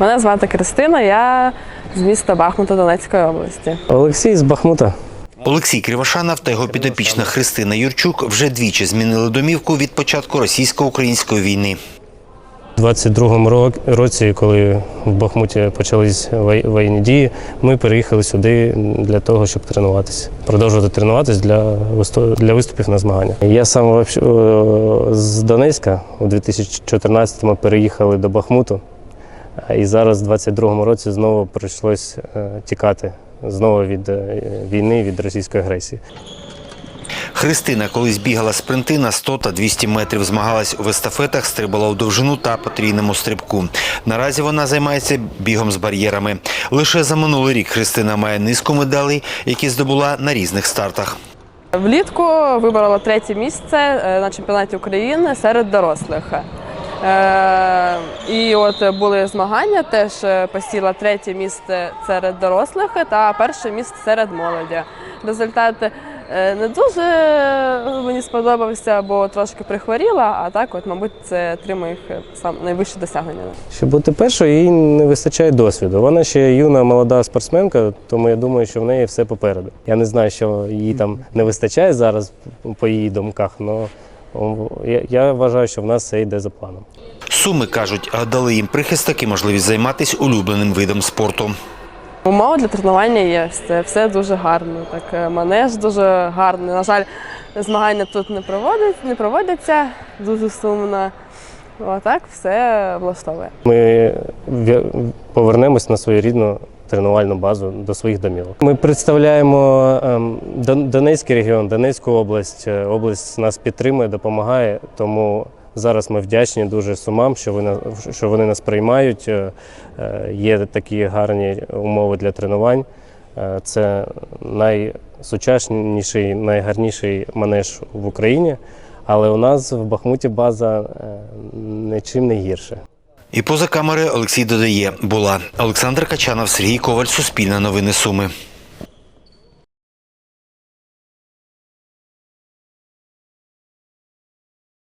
Мене звати Кристина, я з міста Бахмута Донецької області. Олексій з Бахмута. Олексій Кривошанов та його підопічна Христина Юрчук вже двічі змінили домівку від початку російсько-української війни. У 22-му ро- році, коли в Бахмуті почались воєнні дії, ми переїхали сюди для того, щоб тренуватися, продовжувати тренуватися для, висту- для виступів на змагання. Я сам з Донецька у 2014-му переїхали до Бахмуту, і зараз, в 22-му році, знову прийшлось е, тікати знову від е, війни, від російської агресії. Христина колись бігала спринти на 100 та 200 метрів, змагалась у естафетах, стрибала у довжину та потрійному стрибку. Наразі вона займається бігом з бар'єрами. Лише за минулий рік Христина має низку медалей, які здобула на різних стартах. Влітку виборола третє місце е, на чемпіонаті України серед дорослих. Е, І от були змагання, теж е, посіла третє місце серед дорослих та перше місце серед молоді. Результат е, не дуже мені сподобався, бо трошки прихворіла, а так, от, мабуть, це три моїх е, сам найвищі досягнення. Щоб бути першою, їй не вистачає досвіду. Вона ще юна молода спортсменка, тому я думаю, що в неї все попереду. Я не знаю, що їй там не вистачає зараз по її думках, але я, я вважаю, що в нас все йде за планом. Суми кажуть, дали їм прихисток і можливість займатися улюбленим видом спорту. Умови для тренування є, все, все дуже гарно. Так, е, манеж дуже гарний. На жаль, змагання тут не проводять, не проводяться дуже сумно. Отак все влаштовує. Ми повернемось на свою рідну тренувальну базу до своїх домівок. Ми представляємо ем, Донецький регіон, Донецьку область. Е, Область нас підтримує, допомагає. Тому зараз ми вдячні дуже сумам, що вони, що вони нас приймають. Е, е, Є такі гарні умови для тренувань. Це найсучасніший, найгарніший манеж в Україні. Але у нас в Бахмуті база нічим не гірше. І поза камери Олексій додає, була Олександр Качанов, Сергій Коваль, Суспільне новини Суми.